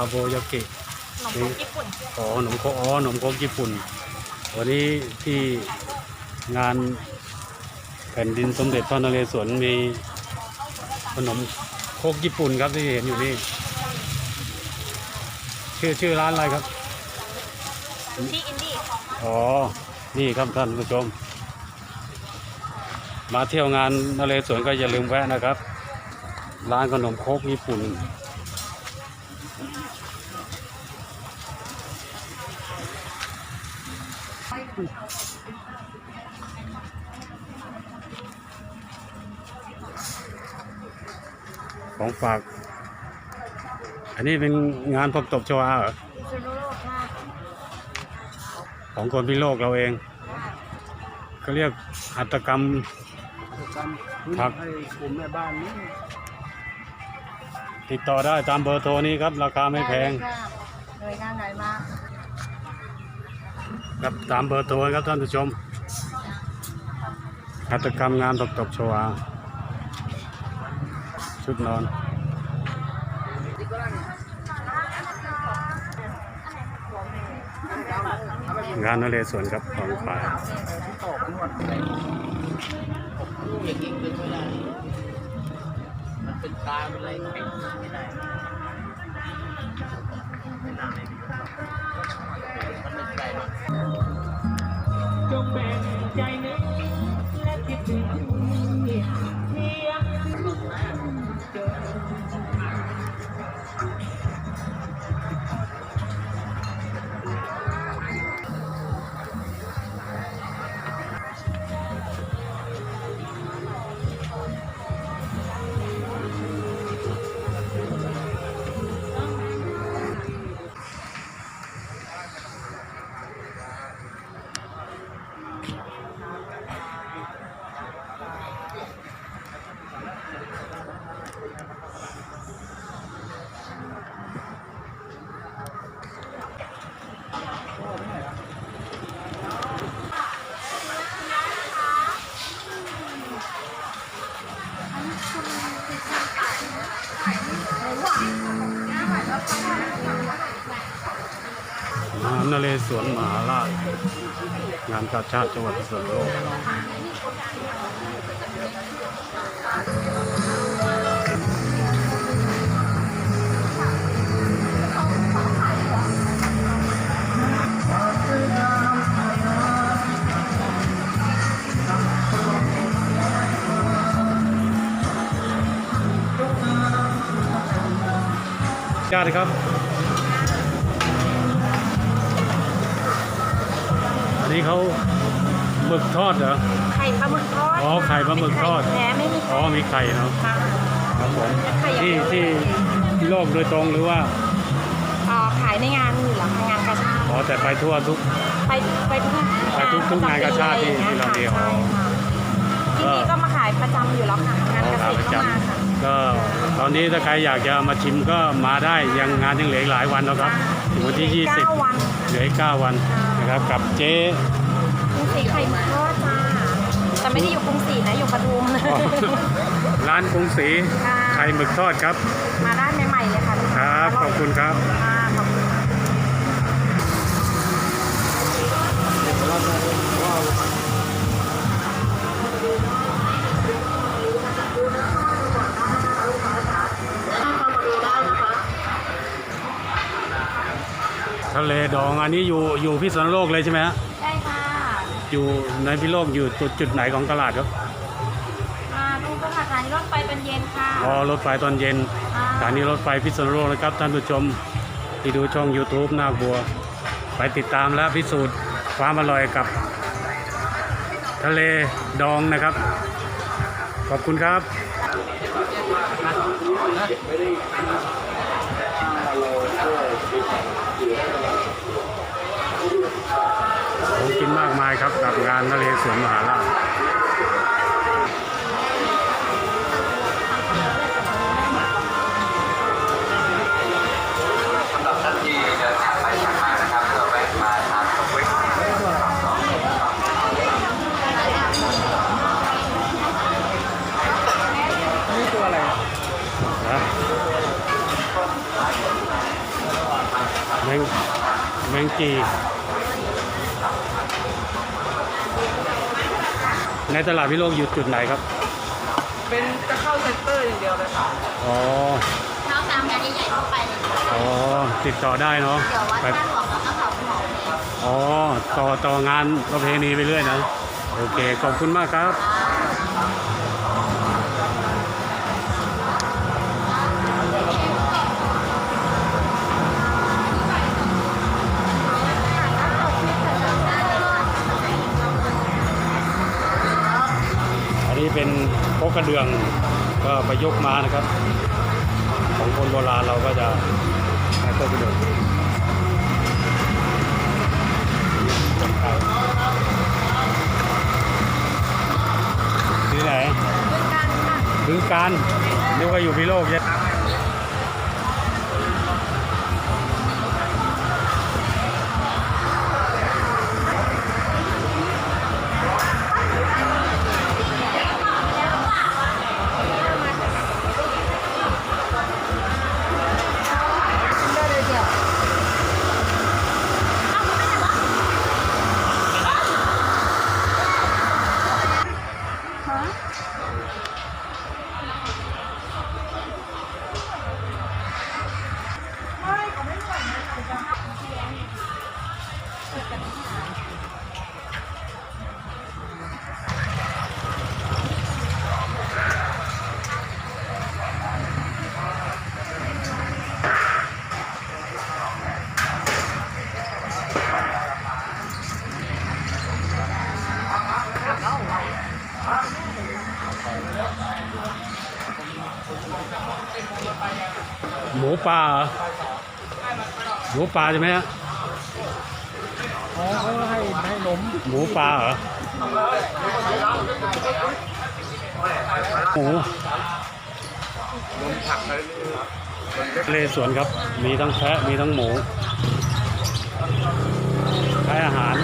าโบยากิขนมครกญี่ปุ่นอ๋อขนมโคกอ๋อขนมโคกญี่ปุ่น วันนี้ที่งานแผ่นดินสมเด็จพระนเรศวรมีขนมโคกญี่ปุ่นครับที่เห็นอยู่นี่ ชื่อชื่อร้านอะไรครับ ที่อินดี้อ๋อ นี่ครับท่านผู้ชม มาเที่ยวงานนเรศวรก็อย่าลืมแวะนะครับ ร้านขนมโคกญี่ปุ่น ของฝาก อันนี้เป็นงานพบตบชวาเหรอพิซซูโร่ค่ะของคนพิโลกเราเองก็เรียกหัตถกรรมครับให้กลุ่มแม่บ้านนี่ติดต่อได้ตามเบอร์โทรนี้ครับ ราคาไม่แพง หน่วยงานไหนมา ครับตามเบอร์โทรครับท่านผู้ชมหัตถกรรมงานตกตบชวา ชุดนอนงานนเรศวรครับของฝ่ายตอนวดอะไรอย่างนี้เป็นไม่ได้มันเป็นตาเป็นอะไรไม่ได้ หานเรศวรมหาราชงานกาชาติจังหวัดพิษณุโลกญาติครับ นนี้เขาหมึกทอดเหรอ ไข่ปลาหมึกทอดอ๋อไข่ปลาหมึกทอดไข่แท้ไม่มีอ๋อมีไข่เนาะค่ะครับผมไข่อย่างที่เดียวที่ที่โลกโดยตรงหรือว่าอ่าขายในงานอยู่เหรอคะงานกาชาติอ๋อแต่ไปทั่วทุก ไปไปทุกไปทุกทุกงานกาชาติที่ที่เราเดียว ใช่ค่ะที่นี่ก็มาขายประจำอยู่แล้วค่ะงานเกษตรก็มาค่ะ ก็ตอนนี้ถ้าใครอยากจะมาชิมก็มาได้ยังงานยังเหลืออีกหลายวันแล้วครับถึงวันที่เก้าวัน20เหลืออีก9วันนะครับกับเจ๊กรุงศรีไข่หมึกทอดจ้าแต่ไม่ได้อยู่กรุงศรีนะอยู่ปทุมอ๋อร้านกรุงศรีค่ะไข่หมึกทอดครับ มาได้ใหม่ๆเลยค่ะลูกคค้ารับ ขอบคุณครับ ค่ะขอบคุณค่ะ ทะเลดองอันนี้อยู่อยู่พิษณุโลกเลยใช่ไหมฮะได้ค่ะอยู่ในพิษณุโลกอยู่จุดจุดไหนของตลาดครับอ่าดูสถานีรถไฟเป็นเย็นค่ะพอรถไฟตอนเย็นอ่าสถานีรถไฟพิษณุโลกนะครับท่านผู้ชมที่ดูช่อง YouTube นาคบัว ไปติดตามและพิสูจน์ความอร่อยกับ ทะเลดองนะครับ ขอบคุณครับ ผมกินมากมายครับ กับงานทะเลสวนมหาราชสำหรับท่านที่เดินทางไปทางมานะครับก็แวะมาทานตกเวกนะงจี ในตลาดพิโลกอยู่จุดไหนครับ เป็นจะเข้าเซ็นเตอร์อย่างเดียวเลยค่ะอ๋อเข้าตามงานใหญ่ๆทั่วไปเลยอ๋อติดต่อได้เนาะเดี๋ยววัดไปท่าหลวงแล้วก็เขาหมอเลยอ๋อต่อต่องานประเพณีไปเรื่อยนะ โอเค ขอบคุณมากครับ กกระเดืองก็ประยุกต์มานะครับ ของคนโบราณเราก็จะใช้โคกกระเดืองที่ไหนบึงการนึกว่าอยู่พิโลกใช่ไหม หมูป่าเหรอหมูป่าใช่ไหมฮะอ๋อเขาให้ให้นมหมูป่าเหรอหมูเลสวนครับ มีทั้งแพะมีทั้งหมูขายอาหาร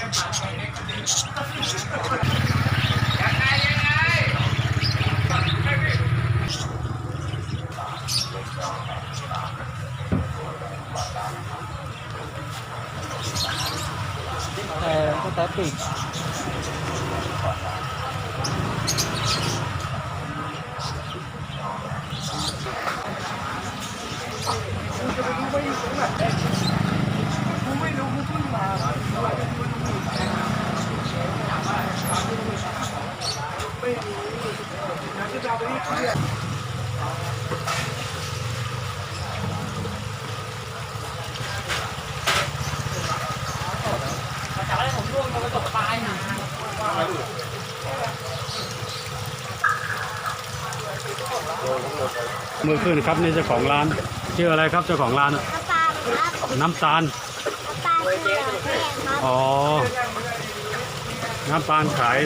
Thank you. มือขึ้นครับนี่เจ้าของร้านชื่ออะไรครับเจ้าของร้านอะน้ำตาลครับน้ำตาลน้ำตาลคือแห้งครับอ๋อน้ำตาลขาย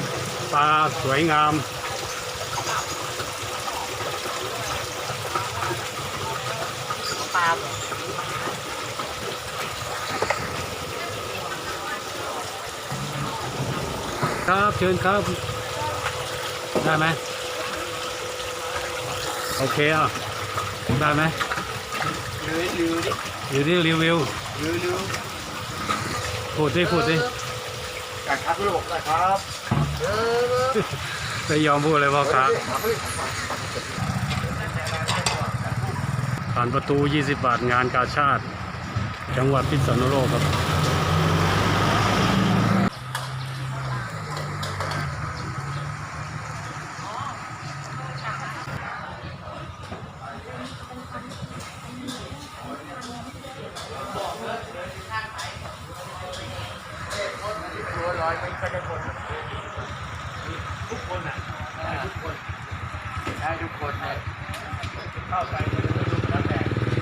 ปลาสวยงาม ปลาครับเชิญครับ ได้ไหมโอเคอะ ได้ไหมลือลือดิอยู่ที่รีวิวลือลือพูดดิพูดดิการคัดลูกนะครับไม่ยอมพูดเลยพ่อค้าผ่านประตู 20 บาทงานกาชาติ จังหวัดพิษณุโลกครับ อยไปก็ได้คนทุกคนนะทุกคนได้ทุกคนเลข้าไป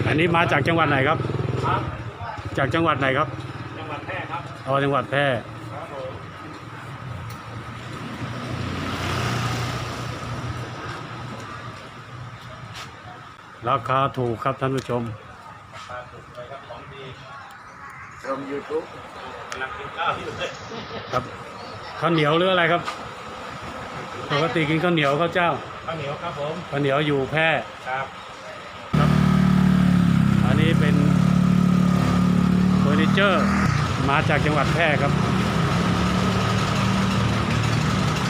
อันนี้มาจากจังหวัดไหนครับจากจังหวัดไหนครับจังหวัดแพร่ครับอ๋อจังหวัดแพร่ราคาถูกครับท่านผู้ชม ลงยูทูบกำลังกินข้าวอยู่เลยครับข้าวเหนียวหรืออะไรครับปกติกินข้าวเหนียวข้าวเจ้าข้าวเหนียวครับผมข้าวเหนียวอยู่แพร่ครับอันนี้เป็นเฟอร์นิเจอร์มาจากจังหวัดแพร่ครับ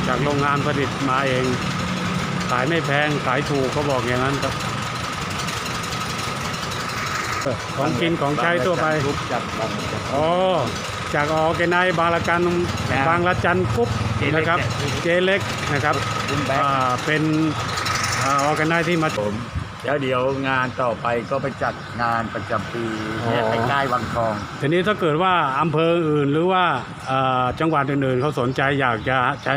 จากโรงงานผลิตมาเอง ขายไม่แพงขายถูกเขาบอกอย่างนั้นครับเออ ของกินของใช้ทั่วไป ทุกจับบังจับ อ๋อ จากออแกไนบางละกันครับบางละจันกรุ๊ปเจเล็กนะครับ เจเล็กนะครับคุณแบ๊กอ่าเป็นออแกไนที่มา ผมแล้วเดี๋ยวงานต่อไปก็ไปจัดงานประจำปีเนี่ยอ๋อใกล้ๆวังทอง ทีนี้ถ้าเกิดว่าอำเภออื่นหรือว่าเอ่อจังหวัดอื่นๆเขาสนใจอยากจะใช้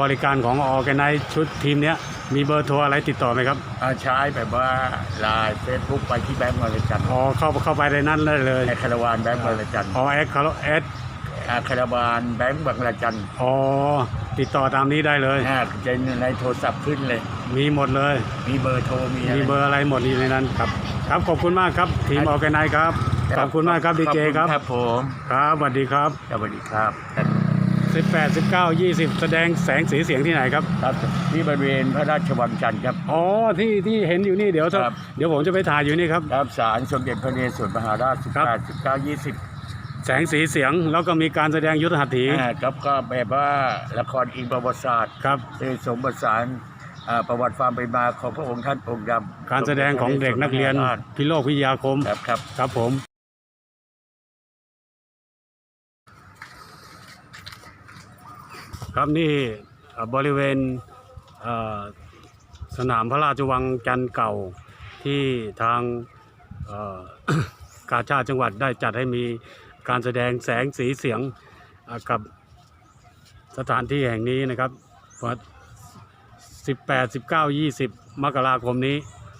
บริการของออแกไนชุดทีมเนี้ย มีเบอร์โทรอะไรติดต่อไหมครับอาใช้แบบว่าไลน์เฟซบุ๊กไปที่แบงก์วรจันทร์อ๋อเข้าเข้าไปในนั้นได้เลยในคาราวานแบงก์วรจันทร์อ๋อแอดคาร์แอดอาคาราวานแบงก์บางระจันทร์อ๋อติดต่อตามนี้ได้เลย อ่าจะในโทรศัพท์ขึ้นเลย มีหมดเลย มีเบอร์โทรมีะไมีเบอร์อะไรหมดอยู่ในนั้นครับ ครับขอบคุณมากครับ ทีมออแกไนครับ ขอบคุณมากครับดีเจครับ ครับผม ครับสวัสดีครับ สวัสดีครับ 18 19 20 แสดงแสงสีเสียงที่ไหนครับ ครับที่บริเวณพระราชวังจันทร์ครับ อ๋อที่ที่เห็นอยู่นี่เดี๋ยวถ้าครับ เดี๋ยวผมจะไปถ่ายอยู่นี่ครับ ครับศาลสมเด็จพระนเรศวรมหาราช ครับ 18 19 20แสงสีเสียงแล้วก็มีการแสดงยุทธหัตถีอ่าครับก็แบบว่าละครอิงประวัติศาสตร์ครับที่สมบทสารอ่าประวัติความเป็นมาของพระองค์ท่านองค์ดำการแสดงของเด็กนักเรียนพิโลกวิทยาคม ครับครับ ครับผม ครับนี่บริเวณเสนามพระราชวังจันเก่าที่ทางกาชาติจังหวัดได้จัดให้มีการแสดงแสงสีเสียงกับสถานที่แห่งนี้นะครับวัน18 19 20 มกราคมนี้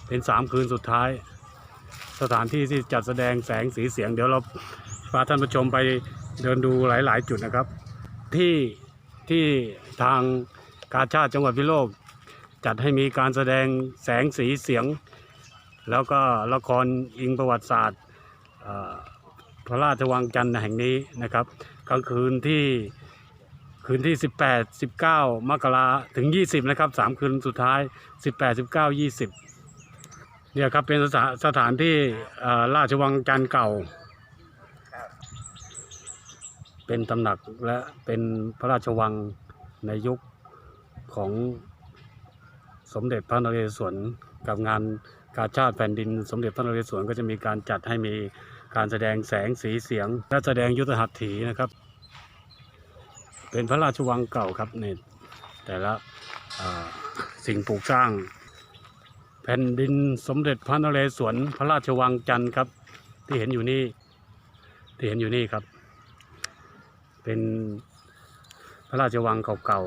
เป็น 3 คืนสุดท้าย สถานที่ที่จัดแสดงแสงสีเสียง เดี๋ยวเราพาท่านผู้ชมไปเดินดูหลาย ๆ จุดนะครับ ที่ ที่ทางกาชาติจังหวัดพิโลก จัดให้มีการแสดงแสงสีเสียง แล้วก็ละครอิงประวัติศาสตร์พระราชวังจันทร์แห่งนี้นะครับกลางคืนที่คืนที่ 18 19 มกราถึง 20 นะครับ 3 คืนสุดท้าย 18 19 20 เนี่ยครับเป็นสถานที่ราชวังจันทร์เก่า เป็นตำหนักและเป็นพระราชวังในยุคของสมเด็จพระนเรศวรกับงานกาชาติแผ่นดิน สมเด็จพระนเรศวรก็จะมีการจัดให้มีการแสดงแสงสีเสียง และแสดงยุทธหัตถีนะครับ เป็นพระราชวังเก่าครับเนี่ยแต่ละสิ่งปลูกสร้าง แผ่นดินสมเด็จพระนเรศวรพระราชวังจันทร์ครับ ที่เห็นอยู่นี่ที่เห็นอยู่นี่ครับ เป็นพระราชวังเก่า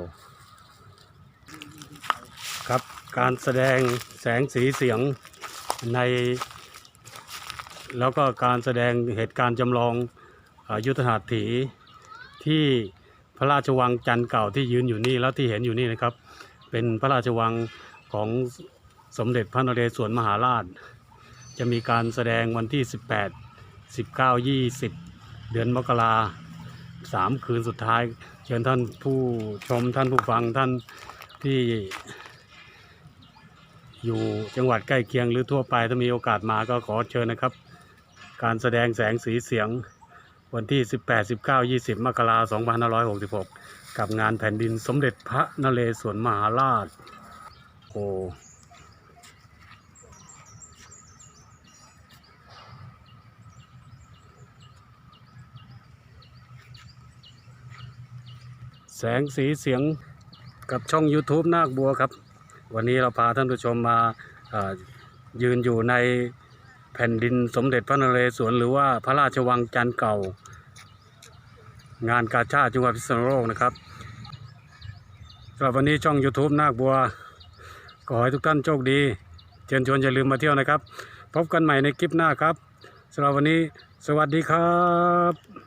ๆ ครับ การแสดงแสงสีเสียงใน แล้วก็การแสดงเหตุการณ์จำลองอยุทธหัตถีที่พระราชวังจันเก่าที่ยืนอยู่นี่แล้วที่เห็นอยู่นี่นะครับ เป็นพระราชวังของสมเด็จพระนเรศวรมหาราช จะมีการแสดงวันที่ 18 19 20 เดือนมกรา สามคืนสุดท้าย เชิญท่านผู้ชมท่านผู้ฟังท่านที่อยู่จังหวัดใกล้เคียงหรือทั่วไปถ้ามีโอกาสมาก็ขอเชิญนะครับ การแสดงแสงสีเสียงวันที่ 18 19 20 มกราคม2566 กับงานแผ่นดินสมเด็จพระนเรศวรมหาราชโอ้ แสงสีเสียงกับช่อง YouTube นาคบัวครับ วันนี้เราพาท่านผู้ชมมายืนอยู่ในแผ่นดินสมเด็จพระนเรศวรหรือว่าพระราชวังจันเก่า งานกาชาติจังหวัดพิษณุโลกนะครับสำหรับวันนี้ช่อง YouTube นาคบัว ขอให้ทุกท่านโชคดี เชิญชวนอย่าลืมมาเที่ยวนะครับ พบกันใหม่ในคลิปหน้าครับสำหรับวันนี้ สวัสดีครับ